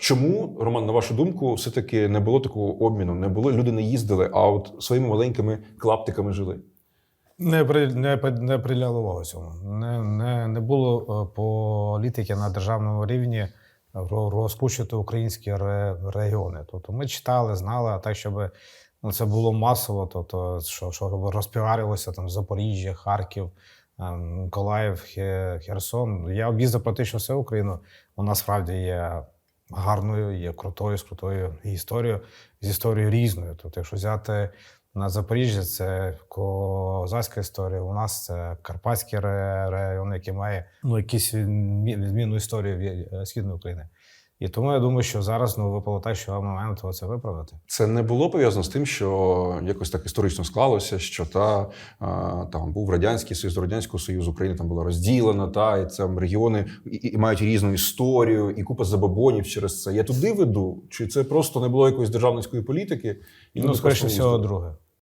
чому, Роман, на вашу думку, все-таки не було такого обміну? Не було, люди не їздили, а от своїми маленькими клаптиками жили. Не, при, не, не приділяли увагу цьому. Не, не, не було е, політики на державному рівні ро- розкручувати українські ре, регіони. Тобто ми читали, знали, а так, щоб ну, це було масово, тобто, що, що розпіарилося там Запоріжжя, Харків, е, Миколаїв, Херсон. Я об'їздив практично всю Україну. Вона справді є гарною, є крутою, з крутою історією, з історією різною. Тобто, якщо взяти на Запоріжжя, це козацька історія. У нас це Карпатський район, який має ну, якісь відмінну історію е, Східної України. І тому я думаю, що зараз ну, випало те, що момент це виправити. Це не було пов'язано з тим, що якось так історично склалося, що та там був радянський союз радянського союзу, Україна там була розділена, та і там регіони і, і мають різну історію, і купа забобонів через це. Я туди веду, чи це просто не було якоїсь державницької політики? І Ну, скоріше всього, друге.